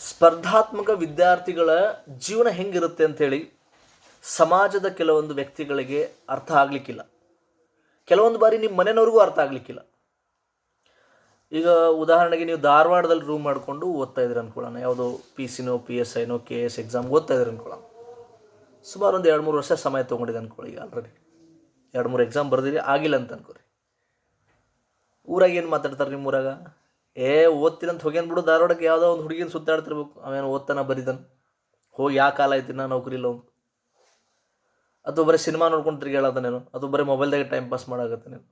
ಸ್ಪರ್ಧಾತ್ಮಕ ವಿದ್ಯಾರ್ಥಿಗಳ ಜೀವನ ಹೆಂಗಿರುತ್ತೆ ಅಂಥೇಳಿ ಸಮಾಜದ ಕೆಲವೊಂದು ವ್ಯಕ್ತಿಗಳಿಗೆ ಅರ್ಥ ಆಗಲಿಕ್ಕಿಲ್ಲ. ಕೆಲವೊಂದು ಬಾರಿ ನಿಮ್ಮ ಮನೆಯವ್ರಿಗೂ ಅರ್ಥ ಆಗಲಿಕ್ಕಿಲ್ಲ. ಈಗ ಉದಾಹರಣೆಗೆ ನೀವು ಧಾರವಾಡದಲ್ಲಿ ರೂಮ್ ಮಾಡಿಕೊಂಡು ಓದ್ತಾ ಇದ್ದೀರಿ ಅನ್ಕೊಳ್ಳೋಣ. ಯಾವುದೋ ಪಿ ಸಿನೋ ಪಿ ಎಸ್ ಐನೋ ಕೆ ಎಸ್ ಎಕ್ಸಾಮ್ ಓದ್ತಾ ಇದ್ದೀರಿ ಅನ್ಕೊಳ್ಳೋಣ. ಸುಮಾರು ಒಂದು ಎರಡು ಮೂರು ವರ್ಷ ಸಮಯ ತೊಗೊಂಡಿದೆ ಅಂದ್ಕೊಳ್ಳಿ ಈಗ ಆಲ್ರೆಡಿ ಎರಡು ಮೂರು ಎಕ್ಸಾಮ್ ಬರೆದಿರಿ, ಆಗಿಲ್ಲ ಅಂತ ಅನ್ಕೊರಿ. ಊರಾಗ ಏನು ಮಾತಾಡ್ತಾರೆ ನಿಮ್ಮ ಊರಾಗ? ಏ ಓದ್ತೀನಿ ಅಂತ ಹೋಗ್ಯಾನ ಬಿಡು, ಧಾರವಾಡಕ್ಕೆ ಯಾವುದೋ ಒಂದು ಹುಡುಗಿನ ಸುತ್ತಾಡ್ತಿರ್ಬೇಕು. ಅವೇನು ಓದ್ತಾನ ಬರೀತಾನೆ ಹೋಗಿ ಯಾವ ಕಾಲ ಐತಿ, ನಾ ನೌಕರಿ ಇಲ್ಲ ಅಂತ ಅಥವಾ ಬರೀ ಸಿನಿಮಾ ನೋಡ್ಕೊಂಡು ತಿರುಗಾಡೋದನೇನು ಅಥವಾ ಬರೀ ಮೊಬೈಲ್ದಾಗ ಟೈಮ್ ಪಾಸ್ ಮಾಡಾಕತ್ತೇನೇನು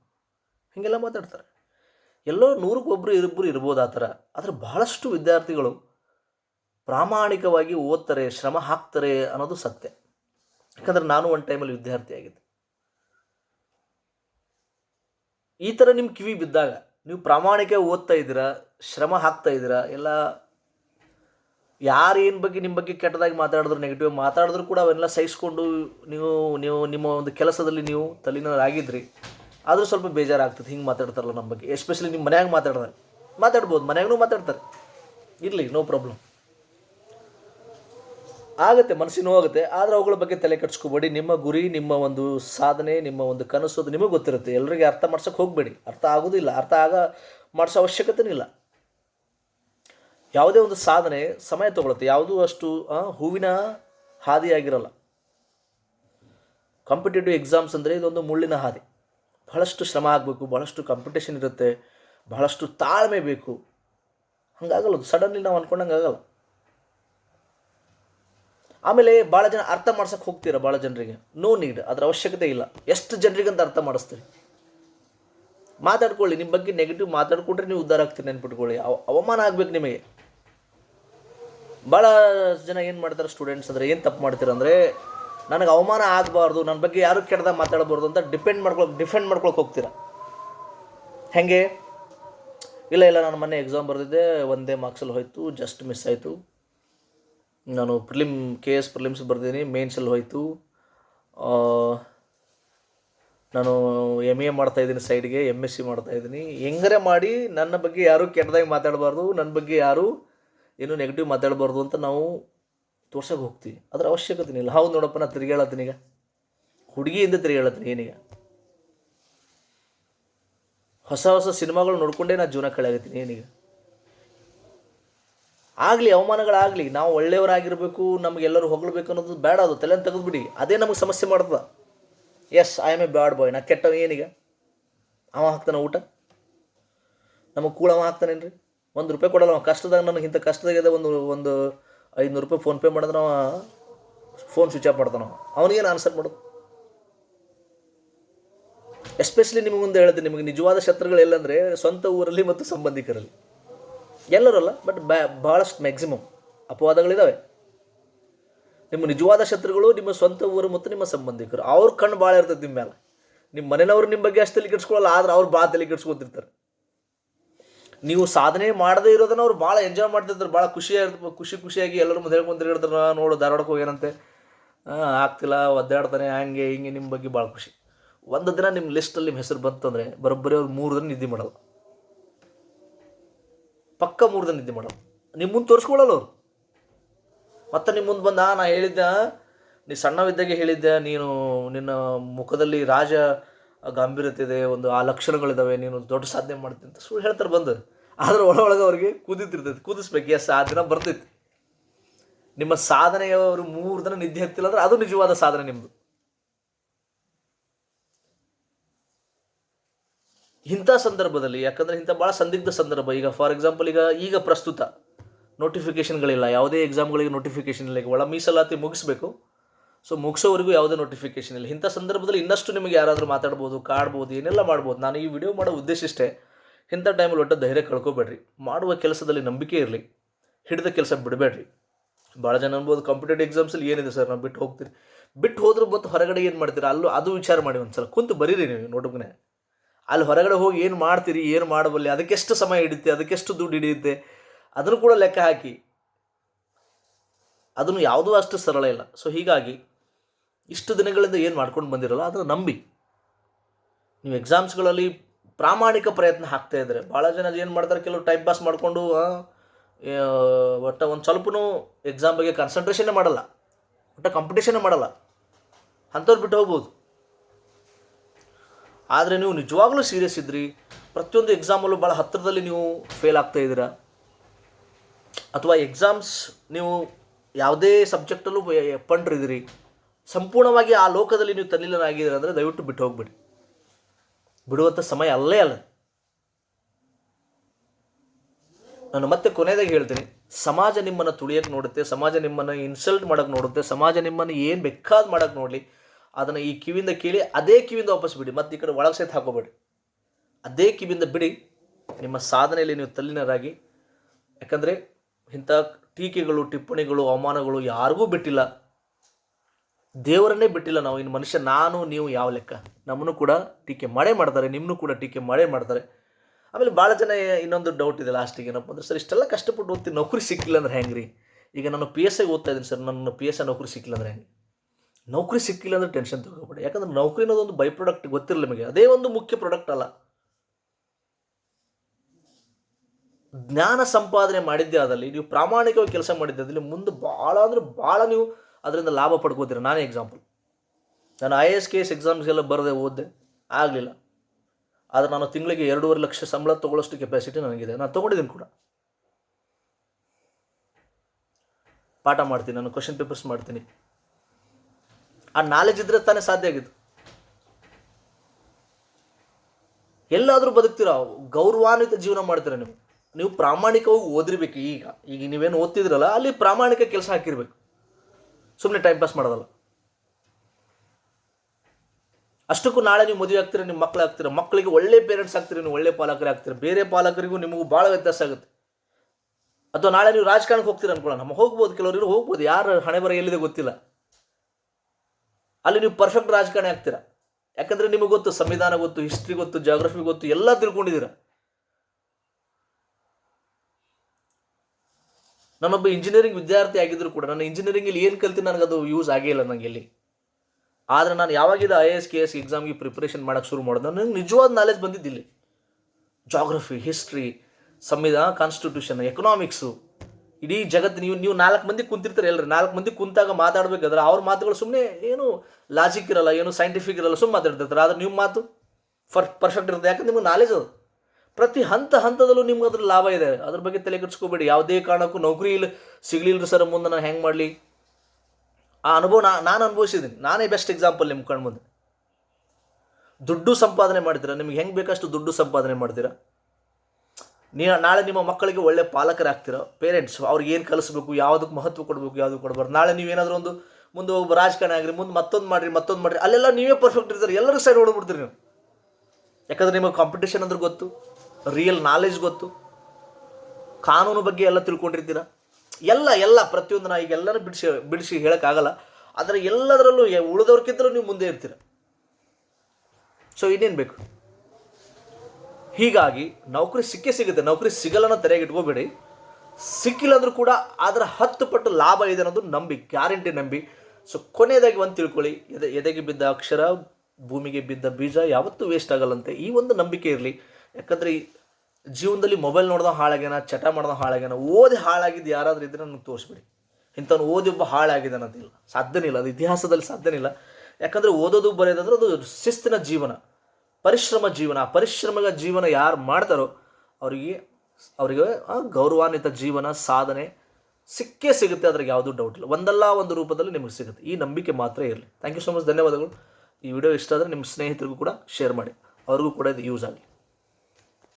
ಹೀಗೆಲ್ಲ ಮಾತಾಡ್ತಾರೆ. ಎಲ್ಲೋ ನೂರಕ್ಕೆ ಒಬ್ಬರು ಇಬ್ಬರು ಇರ್ಬೋದು ಆ ಥರ. ಆದರೆ ಬಹಳಷ್ಟು ವಿದ್ಯಾರ್ಥಿಗಳು ಪ್ರಾಮಾಣಿಕವಾಗಿ ಓದ್ತಾರೆ, ಶ್ರಮ ಹಾಕ್ತಾರೆ ಅನ್ನೋದು ಸತ್ಯ. ಯಾಕಂದ್ರೆ ನಾನು ಒಂದು ಟೈಮಲ್ಲಿ ವಿದ್ಯಾರ್ಥಿ ಆಗಿದ್ದೆ. ಈ ಥರ ನಿಮ್ಮ ಕಿವಿ ಬಿದ್ದಾಗ ನೀವು ಪ್ರಾಮಾಣಿಕ ಓದ್ತಾ ಇದ್ದೀರಾ, ಶ್ರಮ ಹಾಕ್ತಾ ಇದ್ದೀರಾ ಎಲ್ಲ ಯಾರು ಏನು ಬಗ್ಗೆ ನಿಮ್ಮ ಬಗ್ಗೆ ಕೆಟ್ಟದಾಗಿ ಮಾತಾಡಿದ್ರು ನೆಗೆಟಿವ್ ಮಾತಾಡಿದ್ರು ಕೂಡ ಅವೆಲ್ಲ ಸಹಿಸ್ಕೊಂಡು ನೀವು ನೀವು ನಿಮ್ಮ ಒಂದು ಕೆಲಸದಲ್ಲಿ ನೀವು ತಲೆನೋರಾಗಿದ್ರಿ ಆದರೂ ಸ್ವಲ್ಪ ಬೇಜಾರಾಗ್ತದೆ, ಹಿಂಗೆ ಮಾತಾಡ್ತಾರಲ್ಲ ನಮ್ಮ ಬಗ್ಗೆ. ಎಸ್ಪೆಷಲಿ ನಿಮ್ಮ ಮನ್ಯಾಗ ಮಾತಾಡ್ತಾರೆ ಮಾತಾಡ್ಬೋದು ಮನ್ಯಾಗೂ ಮಾತಾಡ್ತಾರೆ. ಇರಲಿ ನೋ ಪ್ರಾಬ್ಲಮ್ ಆಗುತ್ತೆ, ಮನಸ್ಸಿನೂ ಆಗುತ್ತೆ ಆದರೆ ಅವುಗಳ ಬಗ್ಗೆ ತಲೆ ಕೆಡಿಸ್ಕೋಬೇಡಿ. ನಿಮ್ಮ ಗುರಿ, ನಿಮ್ಮ ಒಂದು ಸಾಧನೆ, ನಿಮ್ಮ ಒಂದು ಕನಸು ಅದು ನಿಮಗೆ ಗೊತ್ತಿರುತ್ತೆ. ಎಲ್ಲರಿಗೆ ಅರ್ಥ ಮಾಡ್ಸೋಕೆ ಹೋಗಬೇಡಿ. ಅರ್ಥ ಆಗೋದಿಲ್ಲ. ಅರ್ಥ ಆಗ ಮಾಡಿಸೋ ಅವಶ್ಯಕತೆನೂ ಇಲ್ಲ. ಯಾವುದೇ ಒಂದು ಸಾಧನೆ ಸಮಯ ತಗೊಳುತ್ತೆ. ಯಾವುದೂ ಅಷ್ಟು ಹೂವಿನ ಹಾದಿಯಾಗಿರಲ್ಲ. ಕಾಂಪಿಟೇಟಿವ್ ಎಕ್ಸಾಮ್ಸ್ ಅಂದರೆ ಇದೊಂದು ಮುಳ್ಳಿನ ಹಾದಿ. ಬಹಳಷ್ಟು ಶ್ರಮ ಆಗಬೇಕು, ಬಹಳಷ್ಟು ಕಾಂಪಿಟೇಷನ್ ಇರುತ್ತೆ, ಬಹಳಷ್ಟು ತಾಳ್ಮೆ ಬೇಕು. ಹಂಗಾಗಲ್ಲ ಸಡನ್ಲಿ ನಾವು ಅಂದ್ಕೊಂಡಂಗೆ ಆಗಲ್ಲ ಆಮೇಲೆ ಭಾಳ ಜನ ಅರ್ಥ ಮಾಡ್ಸಕ್ಕೆ ಹೋಗ್ತೀರಾ ಭಾಳ ಜನರಿಗೆ. ನೋ ನೀಡ್ ಅದರ ಅವಶ್ಯಕತೆ ಇಲ್ಲ. ಎಷ್ಟು ಜನರಿಗೆ ಅಂತ ಅರ್ಥ ಮಾಡಿಸ್ತೀರಿ? ಮಾತಾಡ್ಕೊಳ್ಳಿ ನಿಮ್ಮ ಬಗ್ಗೆ ನೆಗೆಟಿವ್ ಮಾತಾಡ್ಕೊಂಡ್ರೆ ನೀವು ಉದ್ಧಾರ ಆಗ್ತೀರಿ ನೆನ್ಪಿಟ್ಕೊಳ್ಳಿ. ಅವ, ಅವಮಾನ ಆಗ್ಬೇಕು ನಿಮಗೆ. ಭಾಳ ಜನ ಏನು ಮಾಡ್ತಾರೆ ಸ್ಟೂಡೆಂಟ್ಸ್ ಅಂದರೆ, ಏನು ತಪ್ಪು ಮಾಡ್ತೀರಂದ್ರೆ ನನಗೆ ಅವಮಾನ ಆಗಬಾರ್ದು ನನ್ನ ಬಗ್ಗೆ ಯಾರು ಕೆಡ್ದಾಗ ಮಾತಾಡಬಾರ್ದು ಅಂತ ಡಿಪೆಂಡ್ ಮಾಡ್ಕೊಳ್ ಡಿಫೆಂಡ್ ಮಾಡ್ಕೊಳಕ್ಕೆ ಹೋಗ್ತೀರಾ. ಹೇಗೆ? ಇಲ್ಲ ಇಲ್ಲ ನಾನು ಮೊನ್ನೆ ಎಕ್ಸಾಮ್ ಬರೆದಿದ್ದೆ ಒಂದೇ ಮಾರ್ಕ್ಸಲ್ಲಿ ಹೋಯ್ತು ಜಸ್ಟ್ ಮಿಸ್ ಆಯಿತು. ನಾನು ಪ್ರಿಲಿಮ್ ಕೆ ಎಸ್ ಪ್ರಿಲಿಮ್ಸ್ ಬರ್ದಿದ್ದೀನಿ ಮೇನ್ಸಲ್ಲಿ ಹೋಯಿತು. ನಾನು ಎಂ ಎ ಮಾಡ್ತಾಯಿದ್ದೀನಿ ಸೈಡ್ಗೆ ಎಂ ಎಸ್ ಸಿ ಮಾಡ್ತಾಯಿದ್ದೀನಿ ಹೆಂಗರೆ ಮಾಡಿ ನನ್ನ ಬಗ್ಗೆ ಯಾರೂ ಕೆಟ್ಟದಾಗಿ ಮಾತಾಡಬಾರ್ದು ನನ್ನ ಬಗ್ಗೆ ಯಾರೂ ಏನು ನೆಗೆಟಿವ್ ಮಾತಾಡಬಾರ್ದು ಅಂತ ನಾವು ತೋರ್ಸೋಕೆ ಹೋಗ್ತೀವಿ. ಅದರ ಅವಶ್ಯಕತೆ ಇಲ್ಲ ಹೌದು ನೋಡಪ್ಪ ನಾನು ತಿರುಗಾಳತ್ತೀನಿ ಈಗ. ಹುಡುಗಿಯಿಂದ ತಿರುಗಾಳತ್ತೀನಿ ಏನೀಗ. ಹೊಸ ಹೊಸ ಸಿನಿಮಾಗಳು ನೋಡ್ಕೊಂಡೇ ನಾನು ಜೀವನ ಕಳೆಯಾಗತ್ತೀನಿ ಏನೀಗ. ಆಗಲಿ, ಅವಮಾನಗಳಾಗಲಿ, ನಾವು ಒಳ್ಳೆಯವರಾಗಿರಬೇಕು, ನಮಗೆಲ್ಲರೂ ಹೊಗಳಬೇಕು ಅನ್ನೋದು ಬೇಡ, ಅದು ತಲೆಯನ್ನು ತೆಗೆದುಬಿಡಿ. ಅದೇ ನಮಗೆ ಸಮಸ್ಯೆ ಮಾಡ್ತದೆ. Yes I am a bad boy ನಾ ಕೆಟ್ಟವ ಏನೀಗ ಅವ ಹಾಕ್ತಾನೆ ಊಟ? ನಮಗೆ ಕೂಡ ಅವ ಹಾಕ್ತಾನೇನ್ರಿ? ಒಂದು ರೂಪಾಯಿ ಕೊಡಲ್ಲ ಅವ. ಕಷ್ಟದಾಗ ನನಗೆ ಇಂಥ ಕಷ್ಟದಾಗಿದೆ ಒಂದು ಒಂದು ಐದುನೂರು ರೂಪಾಯಿ ಫೋನ್ಪೇ ಮಾಡಿದ್ರೆ ಅವ ಫೋನ್ ಸ್ವಿಚ್ ಆಫ್ ಮಾಡ್ತಾನ ಅವನಿಗೇನು ಆನ್ಸರ್ ಮಾಡೋದು? ಎಸ್ಪೆಷಲಿ ನಿಮಗೊಂದು ಹೇಳಿದೆ ನಿಮಗೆ ನಿಜವಾದ ಶತ್ರುಗಳು ಎಲ್ಲಂದರೆ ಸ್ವಂತ ಊರಲ್ಲಿ ಮತ್ತು ಸಂಬಂಧಿಕರಲ್ಲಿ. ಎಲ್ಲರಲ್ಲ ಬಟ್ ಬ್ಯಾ ಭಾಳಷ್ಟು ಮ್ಯಾಕ್ಸಿಮಮ್ ಅಪವಾದಗಳಿದ್ದಾವೆ ನಿಮ್ಮ ನಿಜವಾದ ಶತ್ರುಗಳು, ನಿಮ್ಮ ಸ್ವಂತ ಊರು ಮತ್ತು ನಿಮ್ಮ ಸಂಬಂಧಿಕರು, ಅವ್ರ ಕಣ್ಣು ಭಾಳ ಇರ್ತದೆ ನಿಮ್ಮ ಮೇಲೆ ನಿಮ್ಮ ಮನೆಯವರು ನಿಮ್ಮ ಬಗ್ಗೆ ಅಷ್ಟು ತಲೆ ಕೆಡ್ಸ್ಕೊಳ್ಳಲ್ಲ ಆದ್ರೆ ಅವ್ರು ಭಾಳ ತಲೆ ಕೆಡ್ಸ್ಕೊತಿರ್ತಾರೆ. ನೀವು ಸಾಧನೆ ಮಾಡದೇ ಇರೋದನ್ನ ಅವ್ರು ಭಾಳ ಎಂಜಾಯ್ ಮಾಡ್ತಿರ್ತಾರೆ ಭಾಳ ಖುಷಿಯಾಗಿ ಖುಷಿ ಖುಷಿಯಾಗಿ ಎಲ್ಲರೂ ಮುಂದೆ ಹೇಳ್ಕೊಂಡು ತಿರುಗಾಡ್ತಾರೆ ನೋಡು ಧಾರವಾಡಕ್ಕೆ ಹೋಗ್ಯಾನಂತೆ. ಆಗ್ತಿಲ್ಲ, ಒದ್ದಾಡ್ತಾನೆ, ಹಂಗೆ ಹಿಂಗೆ ನಿಮ್ಮ ಬಗ್ಗೆ ಭಾಳ ಖುಷಿ. ಒಂದು ದಿನ ನಿಮ್ಮ ಲಿಸ್ಟಲ್ಲಿ ನಿಮ್ಮ ಹೆಸರು ಬಂತಂದರೆ, ಬರೋಬ್ಬರಿ ಅವ್ರು ಮೂರು ದಿನ ನಿದ್ದೆ ಮಾಡಲ್ಲ. ಪಕ್ಕ ಮೂರು ದಿನ ನಿದ್ದೆ ಮಾಡೋ ನಿಮ್ಮ ಮುಂದೆ ತೋರಿಸ್ಕೊಳ್ಳಲ್ಲ ಅವರು. ಮತ್ತೆ ನಿಮ್ಮ ಮುಂದೆ ಬಂದ ನಾ ಹೇಳಿದ್ದೆ, ನೀ ಸಣ್ಣವಿದ್ದಾಗೆ ಹೇಳಿದ್ದೆ, ನೀನು ನಿನ್ನ ಮುಖದಲ್ಲಿ ರಾಜ ಗಾಂಭೀರ್ಯತೆ ಇದೆ ಒಂದು ಆ ಲಕ್ಷಣಗಳಿದ್ದಾವೆ ನೀನು ದೊಡ್ಡ ಸಾಧನೆ ಮಾಡ್ತೀನಿ ಅಂತ ಸುಳ್ಳು ಹೇಳ್ತಾರೆ ಬಂದು. ಆದ್ರೆ ಒಳಗೊಳಗೆ ಅವ್ರಿಗೆ ಕುದಿತಿರ್ತೈತೆ. ಕುದಿಸ್ಬೇಕು, ಎಸ್, ಆ ದಿನ ಬರ್ತೈತಿ. ನಿಮ್ಮ ಸಾಧನೆಯವರು ಮೂರು ದಿನ ನಿದ್ದೆ ಹತ್ತಿಲ್ಲ ಅಂದ್ರೆ ಅದು ನಿಜವಾದ ಸಾಧನೆ ನಿಮ್ಮದು ಇಂಥ ಸಂದರ್ಭದಲ್ಲಿ, ಯಾಕಂದರೆ ಇಂಥ ಭಾಳ ಸಂದಿಗ್ಧ ಸಂದರ್ಭ. ಈಗ ಫಾರ್ ಎಕ್ಸಾಂಪಲ್ ಈಗ ಈಗ ಪ್ರಸ್ತುತ ನೋಟಿಫಿಕೇಷನ್ಗಳಿಲ್ಲ ಯಾವುದೇ ಎಕ್ಸಾಮ್ಗಳಿಗೆ ನೋಟಿಫಿಕೇಷನ್ ಇಲ್ಲ. ಈಗ ಒಳ ಮೀಸಲಾತಿ ಮುಗಿಸ್ಬೇಕು. ಸೊ ಮುಗಿಸೋವರೆಗೂ ಯಾವುದೇ ನೋಟಿಫಿಕೇಷನ್ ಇಲ್ಲ. ಇಂಥ ಸಂದರ್ಭದಲ್ಲಿ ಇನ್ನಷ್ಟು ನಿಮಗೆ ಯಾರಾದರೂ ಮಾತಾಡ್ಬೋದು, ಕಾಡ್ಬೋದು, ಏನೆಲ್ಲ ಮಾಡ್ಬೋದು, ನಾನು ಈ ವಿಡಿಯೋ ಮಾಡೋ ಉದ್ದೇಶ ಇಷ್ಟೇ. ಇಂಥ ಟೈಮಲ್ಲಿ ಒಟ್ಟು ಧೈರ್ಯ ಕಳ್ಕೊಬೇಡ್ರಿ. ಮಾಡುವ ಕೆಲಸದಲ್ಲಿ ನಂಬಿಕೆ ಇರಲಿ. ಹಿಡಿದ ಕೆಲಸ ಬಿಡಬೇಡ್ರಿ. ಭಾಳ ಜನ ಅನ್ಬೋದು ಕಾಂಪಿಟೇಟಿವ್ ಎಕ್ಸಾಮ್ಸಲ್ಲಿ ಏನಿದೆ ಸರ್, ನಾವು ಬಿಟ್ಟು ಹೋಗ್ತೀರಿ. ಬಿಟ್ಟು ಹೋದ್ರೂ ಮತ್ತು ಹೊರಗಡೆ ಏನು ಮಾಡ್ತೀರಾ? ಅಲ್ಲೂ ಅದು ವಿಚಾರ ಮಾಡಿ ಒಂದು ಸಲ ಕುಂತು ಬರೀರಿ ನೀವು ನೋಡ್ಬನೆ ಅಲ್ಲಿ ಹೊರಗಡೆ ಹೋಗಿ ಏನು ಮಾಡ್ತೀರಿ, ಏನು ಮಾಡಬಲ್ಲಿ, ಅದಕ್ಕೆಷ್ಟು ಸಮಯ ಹಿಡಿಯುತ್ತೆ, ಅದಕ್ಕೆಷ್ಟು ದುಡ್ಡು ಹಿಡಿಯುತ್ತೆ, ಅದನ್ನು ಕೂಡ ಲೆಕ್ಕ ಹಾಕಿ. ಅದನ್ನು ಯಾವುದೂ ಅಷ್ಟು ಸರಳ ಇಲ್ಲ. ಸೊ ಹೀಗಾಗಿ ಇಷ್ಟು ದಿನಗಳಿಂದ ಏನು ಮಾಡ್ಕೊಂಡು ಬಂದಿರಲ್ಲ, ಅದನ್ನು ನಂಬಿ. ನೀವು ಎಕ್ಸಾಮ್ಸ್ಗಳಲ್ಲಿ ಪ್ರಾಮಾಣಿಕ ಪ್ರಯತ್ನ ಹಾಕ್ತಾ ಇದ್ದರೆ ಭಾಳ ಜನ ಏನು ಮಾಡ್ತಾರೆ ಕೆಲವು ಟೈಮ್ ಪಾಸ್ ಮಾಡಿಕೊಂಡು ಒಟ್ಟು ಒಂದು ಸ್ವಲ್ಪನೂ ಎಕ್ಸಾಮ್ ಬಗ್ಗೆ ಕಾನ್ಸಂಟ್ರೇಷನ್ನೇ ಮಾಡಲ್ಲ, ಒಟ್ಟು ಕಾಂಪಿಟೇಷನ್ನೇ ಮಾಡಲ್ಲ. ಅಂಥವ್ರು ಬಿಟ್ಟು ಹೋಗ್ಬೋದು. ಆದರೆ ನೀವು ನಿಜವಾಗ್ಲೂ ಸೀರಿಯಸ್ ಇದ್ರಿ? ಪ್ರತಿಯೊಂದು ಎಕ್ಸಾಮಲ್ಲೂ ಭಾಳ ಹತ್ತಿರದಲ್ಲಿ ನೀವು ಫೇಲ್ ಆಗ್ತಾ ಇದ್ದೀರಾ? ಅಥವಾ ಎಕ್ಸಾಮ್ಸ್ ನೀವು ಯಾವುದೇ ಸಬ್ಜೆಕ್ಟಲ್ಲೂ ಪಂಡ್ರಿದ್ದೀರಿ? ಸಂಪೂರ್ಣವಾಗಿ ಆ ಲೋಕದಲ್ಲಿ ನೀವು ತಲ್ಲೀನರಾಗಿದ್ದೀರ ಅಂದರೆ ದಯವಿಟ್ಟು ಬಿಟ್ಟು ಹೋಗ್ಬಿಡಿ. ಬಿಡುವಂಥ ಸಮಯ ಅಲ್ಲೇ ಅಲ್ಲ. ನಾನು ಮತ್ತೆ ಕೊನೆಯದಾಗಿ ಹೇಳ್ತೀನಿ. ಸಮಾಜ ನಿಮ್ಮನ್ನು ತುಳಿಯಕ್ಕೆ ನೋಡುತ್ತೆ, ಸಮಾಜ ನಿಮ್ಮನ್ನು ಇನ್ಸಲ್ಟ್ ಮಾಡೋಕ್ಕೆ ನೋಡುತ್ತೆ, ಸಮಾಜ ನಿಮ್ಮನ್ನು ಏನು ಬೇಕಾದ್ ಮಾಡೋಕ್ಕೆ ನೋಡಲಿ. ಅದನ್ನು ಈ ಕಿವಿಯಿಂದ ಕೇಳಿ ಅದೇ ಕಿವಿಯಿಂದ ವಾಪಸ್ ಬಿಡಿ. ಮತ್ತು ಈ ಕಡೆ ಒಳಗೆ ಸಹಿತ ಹಾಕೋಬೇಡಿ. ಅದೇ ಕಿವಿಯಿಂದ ಬಿಡಿ. ನಿಮ್ಮ ಸಾಧನೆಯಲ್ಲಿ ನೀವು ತಲ್ಲಿನರಾಗಿ. ಯಾಕಂದರೆ ಇಂಥ ಟೀಕೆಗಳು, ಟಿಪ್ಪಣಿಗಳು, ಅವಮಾನಗಳು ಯಾರಿಗೂ ಬಿಟ್ಟಿಲ್ಲ. ದೇವರನ್ನೇ ಬಿಟ್ಟಿಲ್ಲ ನಾವು. ಇನ್ನು ಮನುಷ್ಯ ನಾನು, ನೀವು ಯಾವ ಲೆಕ್ಕ? ನಮ್ಮನ್ನು ಕೂಡ ಟೀಕೆ ಮಾಡೇ ಮಾಡ್ತಾರೆ. ನಿಮ್ಮನ್ನು ಕೂಡ ಟೀಕೆ ಮಾಡೇ ಮಾಡ್ತಾರೆ. ಆಮೇಲೆ ಭಾಳ ಜನ ಇನ್ನೊಂದು ಡೌಟ್ ಇದೆ ಲಾಸ್ಟಿಗೆ ಏನಪ್ಪ ಅಂದ್ರೆ, ಸರ್, ಇಷ್ಟೆಲ್ಲ ಕಷ್ಟಪಟ್ಟು ಓದ್ತೀನಿ, ನೌಕರಿ ಸಿಕ್ಕಿಲ್ಲ ಅಂದ್ರೆ ಹೆಂಗೆ ಈಗ ನಾನು ಪಿ ಎಸ್ ಐ ಓದ್ತಾ ಇದ್ದೀನಿ, ಸರ್. ನನ್ನ ಪಿ ಎಸ್ ಐ ನೌಕರಿ ಸಿಕ್ಕಿಲ್ಲ ಅಂದ್ರೆ ಹೆಂಗೆ ನೌಕರಿ ಸಿಕ್ಕಿಲ್ಲ ಅಂದರೆ ಟೆನ್ಷನ್ ತಗೋಬೇಡಿ. ಯಾಕಂದ್ರೆ ನೌಕರಿ ಅನ್ನೋದು ಒಂದು ಬೈ ಪ್ರಾಡಕ್ಟ್ ಗೊತ್ತಿರಲ್ಲ ನಿಮಗೆ. ಅದೇ ಒಂದು ಮುಖ್ಯ ಪ್ರಾಡಕ್ಟ್ ಅಲ್ಲ. ಜ್ಞಾನ ಸಂಪಾದನೆ ಮಾಡಿದ್ದೇ ಆದಲ್ಲಿ, ನೀವು ಪ್ರಾಮಾಣಿಕವಾಗಿ ಕೆಲಸ ಮಾಡಿದ್ದೆ ಅದಲ್ಲಿ ಮುಂದೆ ಭಾಳ ಅಂದ್ರೆ ಭಾಳ ನೀವು ಅದರಿಂದ ಲಾಭ ಪಡ್ಕೋತೀರ. ನಾನೇ ಎಕ್ಸಾಂಪಲ್ ನಾನು ಐ ಎಸ್ ಕೆ ಎಸ್ ಎಕ್ಸಾಮ್ಸ್ಗೆಲ್ಲ ಬರದೆ, ಓದಿದೆ. ಆಗಲಿಲ್ಲ. ಆದರೆ ನಾನು ತಿಂಗಳಿಗೆ ಎರಡೂವರೆ ಲಕ್ಷ ಸಂಬಳ ತೊಗೊಳ್ಳೋಷ್ಟು ಕೆಪಾಸಿಟಿ ನನಗಿದೆ. ನಾನು ತೊಗೊಂಡಿದ್ದೀನಿ ಕೂಡ. ಪಾಠ ಮಾಡ್ತೀನಿ, ನಾನು ಕ್ವಶನ್ ಪೇಪರ್ಸ್ ಮಾಡ್ತೀನಿ. ಆ ನಾಲೆಜ್ ಇದ್ರೆ ತಾನೇ ಸಾಧ್ಯ ಆಗಿದ್ದು. ಎಲ್ಲಾದರೂ ಬದುಕ್ತೀರಾ? ಗೌರವಾನ್ವಿತ ಜೀವನ ಮಾಡ್ತೀರಾ ನೀವು? ನೀವು ಪ್ರಾಮಾಣಿಕವಾಗಿ ಓದಿರ್ಬೇಕು ಈಗ. ಈಗ ನೀವೇನು ಓದ್ತಿದ್ರಲ್ಲ, ಅಲ್ಲಿ ಪ್ರಾಮಾಣಿಕ ಕೆಲಸ ಹಾಕಿರ್ಬೇಕು. ಸುಮ್ಮನೆ ಟೈಮ್ ಪಾಸ್ ಮಾಡೋದಲ್ಲ. ಅಷ್ಟಕ್ಕೂ ನಾಳೆ ನೀವು ಮದುವೆ ಆಗ್ತೀರ, ನಿಮ್ಮ ಮಕ್ಕಳು ಆಗ್ತೀರ? ಮಕ್ಕಳಿಗೆ ಒಳ್ಳೆ ಪೇರೆಂಟ್ಸ್ ಆಗ್ತೀರಿ, ನೀವು ಒಳ್ಳೆ ಪಾಲಕರೇ ಆಗ್ತೀರ? ಬೇರೆ ಪಾಲಕರಿಗೂ ನಿಮಗೂ ಭಾಳ ವ್ಯತ್ಯಾಸ ಆಗುತ್ತೆ. ಅಥವಾ ನಾಳೆ ನೀವು ರಾಜಕಾರಣಕ್ಕೆ ಹೋಗ್ತೀರ ಅನ್ಕೊಳ್ಳೋಣ. ನಮ್ಮ ಹೋಗ್ಬೋದು ಕೆಲವರು ಹೋಗ್ಬೋದು. ಯಾರು ಹಣೆ ಬರ ಎಲ್ಲಿದೆ ಗೊತ್ತಿಲ್ಲ. ಅಲ್ಲಿ ನೀವು ಪರ್ಫೆಕ್ಟ್ ರಾಜಕಾರಣಿ ಆಗ್ತೀರಾ? ಯಾಕಂದ್ರೆ ನಿಮಗೆ ಗೊತ್ತು, ಸಂವಿಧಾನ ಗೊತ್ತು ಹಿಸ್ಟ್ರಿ ಗೊತ್ತು ಜಾಗ್ರಫಿ ಗೊತ್ತು, ಎಲ್ಲ ತಿಳ್ಕೊಂಡಿದ್ದೀರಾ? ನಾನೊಬ್ಬ ಇಂಜಿನಿಯರಿಂಗ್ ವಿದ್ಯಾರ್ಥಿ ಆಗಿದ್ರು ಕೂಡ, ನನ್ನ ಇಂಜಿನಿಯರಿಂಗಲ್ಲಿ ಏನು ಕಲ್ತೀನಿ ನನಗೆ ಅದು ಯೂಸ್ ಆಗೇ ಇಲ್ಲ ನನಗೆ ಎಲ್ಲಿ ಆದರೆ ನಾನು ಯಾವಾಗಿದ I A S K S ಎಕ್ಸಾಮ್ಗೆ ಪ್ರಿಪ್ರೇಷನ್ ಮಾಡೋಕ್ಕೆ ಶುರು ಮಾಡಿದೆ. ನನಗೆ ನಿಜವಾದ ನಾಲೆಜ್ ಬಂದಿದ್ದಿಲ್ಲ ಜಾಗ್ರಫಿ ಹಿಸ್ಟ್ರಿ ಸಂವಿಧಾನ ಕಾನ್ಸ್ಟಿಟ್ಯೂಷನ್ ಎಕನಾಮಿಕ್ಸು ಇಡೀ ಜಗತ್ತು ನೀವು ನೀವು ನಾಲ್ಕು ಮಂದಿ ಕುಂತಿರ್ತಾರೆ ಎಲ್ಲರೂ ನಾಲ್ಕು ಮಂದಿ ಕುಂತಾಗ ಮಾತಾಡಬೇಕಾದ್ರೆ ಅವ್ರ ಮಾತುಗಳು ಸುಮ್ಮನೆ ಏನು ಲಾಜಿಕ್ ಇರಲ್ಲ, ಏನು ಸೈಂಟಿಫಿಕ್ ಇರಲ್ಲ ಸುಮ್ಮನೆ ಮಾತಾಡ್ತಿರ್ತಾರೆ. ಆದರೆ ನಿಮ್ಮ ಮಾತು ಫರ್ ಪರ್ಫೆಕ್ಟ್ ಇರುತ್ತೆ. ಯಾಕಂದ್ರೆ ನಿಮಗೆ ನಾಲೆಜ್ ಅದು. ಪ್ರತಿ ಹಂತ ಹಂತದಲ್ಲೂ ನಿಮ್ಗೆ ಅದ್ರ ಲಾಭ ಇದೆ. ಅದ್ರ ಬಗ್ಗೆ ತಲೆ ಕೆಡಿಸ್ಕೋಬೇಡಿ. ಯಾವುದೇ ಕಾರಣಕ್ಕೂ ನೌಕರಿ ಇಲ್ಲ ಸಿಗಲಿಲ್ಲ ಸರ್, ಮುಂದೆ ನಾನು ಹೆಂಗೆ ಮಾಡಲಿ? ಆ ಅನುಭವ ನಾ ನಾನು ಅನುಭವಿಸಿದ್ದೀನಿ. ನಾನೇ ಬೆಸ್ಟ್ ಎಕ್ಸಾಂಪಲ್ ನಿಮ್ಮ ಕಣ್ಮುಂದೆ. ದುಡ್ಡು ಸಂಪಾದನೆ ಮಾಡ್ತೀರಾ? ನಿಮ್ಗೆ ಹೆಂಗೆ ಬೇಕಷ್ಟು ದುಡ್ಡು ಸಂಪಾದನೆ ಮಾಡ್ತೀರಾ? ನೀ ನಾಳೆ ನಿಮ್ಮ ಮಕ್ಕಳಿಗೆ ಒಳ್ಳೆ ಪಾಲಕರಾಗ್ತಿರೋ ಪೇರೆಂಟ್ಸು ಅವ್ರಿಗೆ ಏನು ಕಲಿಸ್ಬೇಕು ಯಾವುದಕ್ಕೆ ಮಹತ್ವ ಕೊಡಬೇಕು ಯಾವುದು ಕೊಡಬಾರ್ದು. ನಾಳೆ ನೀವೇನಾದರೂ ಒಂದು ಮುಂದೆ ಒಬ್ಬ ರಾಜಕಾರಣಿ ಆಗಿರಿ, ಮುಂದೆ ಮತ್ತೊಂದು ಮಾಡಿರಿ ಮತ್ತೊಂದು ಮಾಡಿರಿ, ಅಲ್ಲೆಲ್ಲ ನೀವೇ ಪರ್ಫೆಕ್ಟ್ ಇರ್ತಾರೆ, ಎಲ್ಲರೂ ಸೈಡ್ ಹೊಡ್ಬಿಡ್ತೀರಿ ನೀವು. ಯಾಕಂದ್ರೆ ನಿಮಗೆ ಕಾಂಪಿಟೇಷನ್ ಅಂದ್ರೆ ಗೊತ್ತು ರಿಯಲ್ ನಾಲೆಜ್ ಗೊತ್ತು, ಕಾನೂನು ಬಗ್ಗೆ ಎಲ್ಲ ತಿಳ್ಕೊಂಡಿರ್ತೀರ. ಎಲ್ಲ ಎಲ್ಲ ಪ್ರತಿಯೊಂದು ನಾ ಈಗ ಎಲ್ಲರೂ ಬಿಡಿಸಿ ಬಿಡಿಸಿ ಹೇಳೋಕ್ಕಾಗಲ್ಲ, ಆದರೆ ಎಲ್ಲದರಲ್ಲೂ ಉಳಿದವ್ರಕ್ಕಿಂತಲೂ ನೀವು ಮುಂದೆ ಇರ್ತೀರ. ಸೊ ಇನ್ನೇನು ಬೇಕು? ಹೀಗಾಗಿ ನೌಕರಿ ಸಿಕ್ಕೇ ಸಿಗುತ್ತೆ. ನೌಕರಿ ಸಿಗಲ್ಲನ ತೆರೆಗೆ ಇಟ್ಕೋಬೇಡಿ. ಸಿಕ್ಕಿಲ್ಲಂದ್ರೂ ಕೂಡ ಅದರ ಹತ್ತು ಪಟ್ಟು ಲಾಭ ಇದೆ ಅನ್ನೋದು ನಂಬಿ, ಗ್ಯಾರಂಟಿ ನಂಬಿ. ಸೊ ಕೊನೆಯದಾಗಿ ಒಂದು ತಿಳ್ಕೊಳ್ಳಿ. ಎದೆ, ಎದೆಗೆ ಬಿದ್ದ ಅಕ್ಷರ, ಭೂಮಿಗೆ ಬಿದ್ದ ಬೀಜ ಯಾವತ್ತೂ ವೇಸ್ಟ್ ಆಗಲ್ಲಂತೆ. ಈ ಒಂದು ನಂಬಿಕೆ ಇರಲಿ. ಯಾಕಂದರೆ ಈ ಜೀವನದಲ್ಲಿ ಮೊಬೈಲ್ ನೋಡ್ದ ಹಾಳಾಗ್ಯಾನ, ಚಟ ಮಾಡ್ದ ಹಾಳಾಗ್ಯಾನ, ಓದಿ ಹಾಳಾಗಿದ್ದು ಯಾರಾದರೂ ಇದ್ರೆ ನನಗೆ ತೋರಿಸ್ಬಿಡಿ. ಇಂಥವ್ನು ಓದಿ ಒಬ್ಬ ಹಾಳಾಗಿದ್ದಾನಂತಿಲ್ಲ ಸಾಧ್ಯನಿಲ್ಲ ಸಾಧ್ಯನೇ ಇಲ್ಲ. ಅದು ಇತಿಹಾಸದಲ್ಲಿ ಸಾಧ್ಯನೇ ಇಲ್ಲ. ಯಾಕಂದರೆ ಓದೋದು ಬರೆಯೋದಂದ್ರೆ ಅದು ಶಿಸ್ತಿನ ಜೀವನ. ಪರಿಶ್ರಮ ಜೀವನ, ಪರಿಶ್ರಮದ ಜೀವನ ಯಾರು ಮಾಡ್ತಾರೋ ಅವರಿಗೆ ಅವರಿಗೆ ಗೌರವಾನ್ವಿತ ಜೀವನ, ಸಾಧನೆ ಸಿಕ್ಕೇ ಸಿಗುತ್ತೆ, ಅದ್ರಾಗ ಯಾವುದೂ ಡೌಟ್ ಇಲ್ಲ. ಒಂದಲ್ಲ ಒಂದು ರೂಪದಲ್ಲಿ ನಿಮಗೆ ಸಿಗುತ್ತೆ. ಈ ನಂಬಿಕೆ ಮಾತ್ರ ಇರಲಿ. ಥ್ಯಾಂಕ್ ಯು ಸೊ ಮಚ್ ಧನ್ಯವಾದಗಳು. ಈ ವಿಡಿಯೋ ಇಷ್ಟ ಆದರೆ ನಿಮ್ಮ ಸ್ನೇಹಿತರಿಗೂ ಕೂಡ ಶೇರ್ ಮಾಡಿ. ಅವ್ರಿಗೂ ಕೂಡ ಇದು ಯೂಸ್ ಆಗಲಿ.